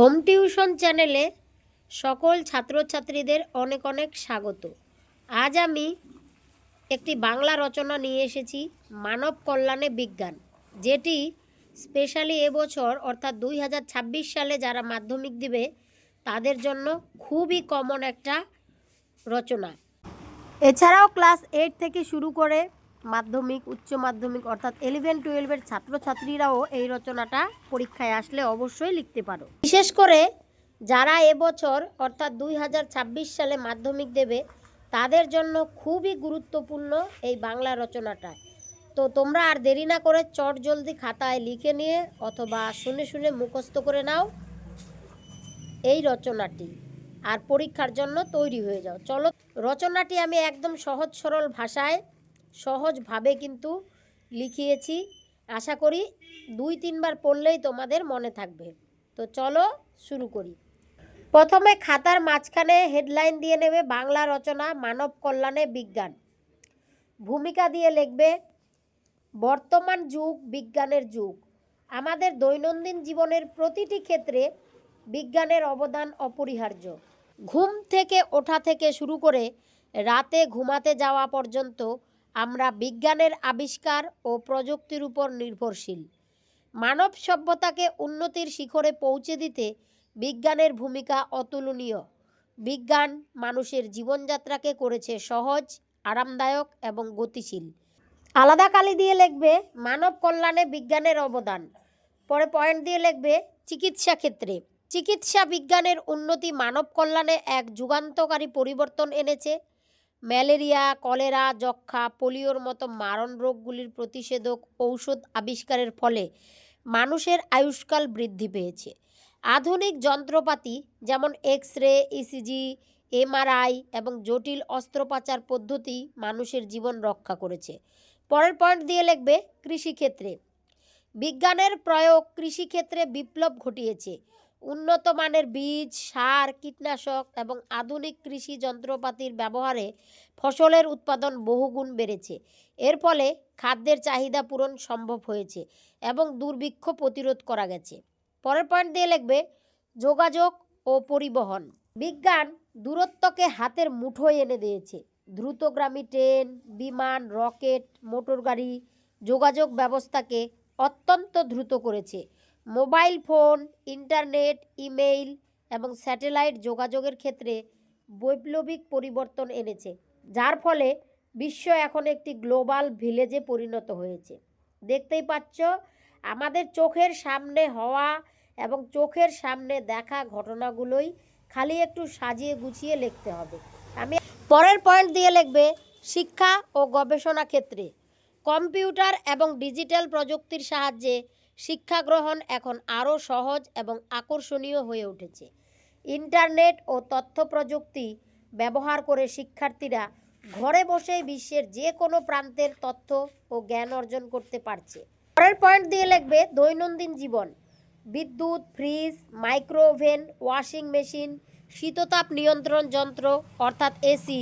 Home tuition চ্যানেলে সকল ছাত্রছাত্রীদের অনেক অনেক স্বাগত। আজ আমি একটি বাংলা রচনা নিয়ে এসেছি, মানব কল্যাণে বিজ্ঞান, যেটি স্পেশালি এবছর, অর্থাৎ দুই হাজার ছাব্বিশ সালে যারা মাধ্যমিক দিবে, তাদের জন্য খুবই কমন একটা রচনা। এছাড়াও ক্লাস এইট থেকে শুরু করে মাধ্যমিক, উচ্চ মাধ্যমিক অর্থাৎ ইলেভেন টুয়েলভের ছাত্রছাত্রীরাও এই রচনাটা পরীক্ষায় আসলে অবশ্যই লিখতে পারো। বিশেষ করে যারা এবছর অর্থাৎ দুই হাজার ছাব্বিশ সালে মাধ্যমিক দেবে, তাদের জন্য খুবই গুরুত্বপূর্ণ এই বাংলা রচনাটা। তো তোমরা আর দেরি না করে চট জলদি খাতায় লিখে নিয়ে অথবা শুনে শুনে মুখস্থ করে নাও এই রচনাটি আর পরীক্ষার জন্য তৈরি হয়ে যাও। চলো, রচনাটি আমি একদম সহজ সরল ভাষায় সহজভাবে কিন্তু লিখিয়েছি। আশা করি দুই তিনবার পড়লেই তোমাদের মনে থাকবে। তো চলো শুরু করি। প্রথমে খাতার মাঝখানে হেডলাইন দিয়ে নেবে বাংলা রচনা, মানব কল্যাণে বিজ্ঞান। ভূমিকা দিয়ে লিখবে, বর্তমান যুগ, বিজ্ঞানের যুগ। আমাদের দৈনন্দিন জীবনের প্রতিটি ক্ষেত্রে বিজ্ঞানের অবদান অপরিহার্য। ঘুম থেকে ওঠা থেকে শুরু করে রাতে ঘুমাতে যাওয়া পর্যন্ত আমরা বিজ্ঞানের আবিষ্কার ও প্রযুক্তির উপর নির্ভরশীল। মানব সভ্যতাকে উন্নতির শিখরে পৌঁছে দিতে বিজ্ঞানের ভূমিকা অতুলনীয়। বিজ্ঞান মানুষের জীবনযাত্রাকে করেছে সহজ, আরামদায়ক এবং গতিশীল। আলাদা কালি দিয়ে লিখবে মানব কল্যাণে বিজ্ঞানের অবদান। পরে পয়েন্ট দিয়ে লিখবে চিকিৎসা ক্ষেত্রে। চিকিৎসা বিজ্ঞানের উন্নতি মানব কল্যাণে এক যুগান্তকারী পরিবর্তন এনেছে। ম্যালেরিয়া, কলেরা যক্ষা পোলিওর মতো মারণ রোগগুলির প্রতিষেধক ঔষধ আবিষ্কারের ফলে মানুষের আয়ুষ্কাল বৃদ্ধি পেয়েছে। আধুনিক যন্ত্রপাতি যেমন এক্স রে ইসিজি, এমআরআই এবং জটিল অস্ত্রোপচার পদ্ধতি মানুষের জীবন রক্ষা করেছে। পরের পয়েন্ট দিয়ে লিখবে কৃষিক্ষেত্রে। বিজ্ঞানের প্রয়োগ কৃষিক্ষেত্রে বিপ্লব ঘটিয়েছে। উন্নত মানের বীজ, সার, কীটনাশক এবং আধুনিক কৃষি যন্ত্রপাতির ব্যবহারে ফসলের উৎপাদন বহুগুণ বেড়েছে। এর ফলে খাদ্যের চাহিদা পূরণ সম্ভব হয়েছে এবং দুর্ভিক্ষ প্রতিরোধ করা গেছে। পরের পয়েন্ট দিয়ে লিখবে, যোগাযোগ ও পরিবহন। বিজ্ঞান দূরত্বকে হাতের মুঠোয় এনে দিয়েছে। দ্রুতগ্রামী ট্রেন, বিমান, রকেট, মোটরগাড়ি যোগাযোগ ব্যবস্থাকে অত্যন্ত দ্রুত করেছে। মোবাইল ফোন, ইন্টারনেট, ইমেইল এবং স্যাটেলাইট যোগাযোগের ক্ষেত্রে বৈপ্লবিক পরিবর্তন এনেছে, যার ফলে বিশ্ব এখন একটি গ্লোবাল ভিলেজে পরিণত হয়েছে। দেখতেই পাচ্ছ, আমাদের চোখের সামনে হওয়া এবং চোখের সামনে দেখা ঘটনাগুলোই খালি একটু সাজিয়ে গুছিয়ে লিখতে হবে। আমি পরের পয়েন্ট দিয়ে লিখবে, শিক্ষা ও গবেষণা ক্ষেত্রে। কম্পিউটার এবং ডিজিটাল প্রযুক্তির সাহায্যে শিক্ষা গ্রহণ এখন আরও সহজ এবং আকর্ষণীয় হয়ে উঠেছে। ইন্টারনেট ও তথ্য প্রযুক্তি ব্যবহার করে শিক্ষার্থীরা ঘরে বসেই বিশ্বের যে কোনো প্রান্তের তথ্য ও জ্ঞান অর্জন করতে পারছে। পরের পয়েন্ট দিয়ে লিখবে, দৈনন্দিন জীবন। বিদ্যুৎ, ফ্রিজ, মাইক্রোওভেন, ওয়াশিং মেশিন, শীততাপ নিয়ন্ত্রণ যন্ত্র, অর্থাৎ এসি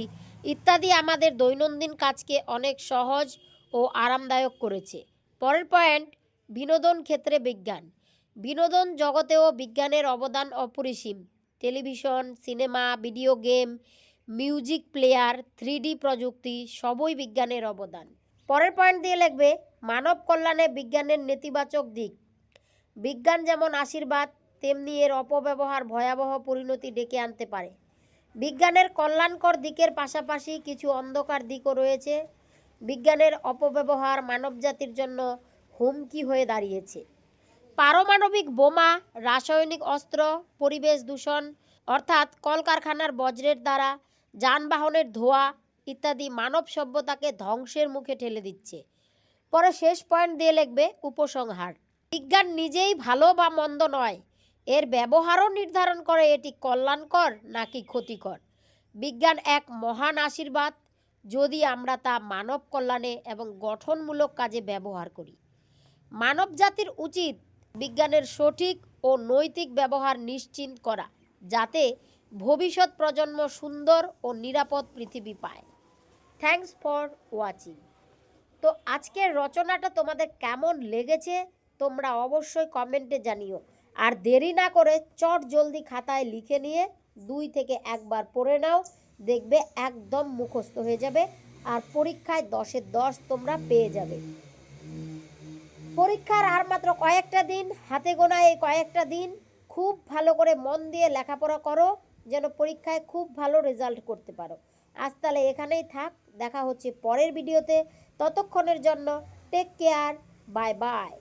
ইত্যাদি আমাদের দৈনন্দিন কাজকে অনেক সহজ ও আরামদায়ক করেছে। পরের পয়েন্ট বিনোদন ক্ষেত্রে বিজ্ঞান। বিনোদন জগতেও বিজ্ঞানের অবদান অপরিসীম। Television, cinema, video game, music player three প্রযুক্তি সবই বিজ্ঞানের অবদান। পরের পয়েন্ট দিয়ে লিখবে, মানব কল্যাণে বিজ্ঞানের নেতিবাচক দিক। বিজ্ঞান যেমন আশীর্বাদ, তেমনি এর অপব্যবহার ভয়াবহ পরিণতি ডেকে আনতে পারে। বিজ্ঞানের কল্যাণকর দিকের পাশাপাশি কিছু অন্ধকার দিকও রয়েছে। বিজ্ঞানের অপব্যবহার মানবজাতির জন্য হুমকি হয়ে দাঁড়িয়েছে। পারমাণবিক বোমা, রাসায়নিক অস্ত্র, পরিবেশ দূষণ, অর্থাৎ কলকারখানার বজ্রের দ্বারা, যানবাহনের ধোঁয়া ইত্যাদি মানব সভ্যতাকে ধ্বংসের মুখে ঠেলে দিচ্ছে। পরে শেষ পয়েন্ট দিয়ে লিখবে উপসংহার। বিজ্ঞান নিজেই ভালো বা মন্দ নয়, এর ব্যবহারও নির্ধারণ করে এটি কল্যাণকর নাকি ক্ষতিকর। বিজ্ঞান এক মহান আশীর্বাদ, যদি আমরা তা মানব কল্যাণে এবং গঠনমূলক কাজে ব্যবহার করি। মানব জাতির উচিত বিজ্ঞানের সঠিক ও নৈতিক ব্যবহার নিশ্চিত করা, যাতে ভবিষ্যৎ প্রজন্ম সুন্দর ও নিরাপদ পৃথিবী পায়। Thanks for watching. তো আজকের রচনাটা তোমাদের কেমন লেগেছে, তোমরা অবশ্যই কমেন্টে জানিও। আর দেরি না করে চট জলদি খাতায় লিখে নিয়ে দুই থেকে একবার পড়ে নাও, দেখবে একদম মুখস্থ হয়ে যাবে, আর পরীক্ষায় দশের দশ তোমরা পেয়ে যাবে। পরীক্ষার আর মাত্র কয়েকটা দিন, হাতে গোনা এই কয়েকটা দিন খুব ভালো করে মন দিয়ে লেখাপড়া করো, যেন পরীক্ষায় খুব ভালো রেজাল্ট করতে পারো। আজ তাহলে এখানেই থাক, দেখা হচ্ছে পরের ভিডিওতে ততক্ষণের জন্য টেক কেয়ার বাই বাই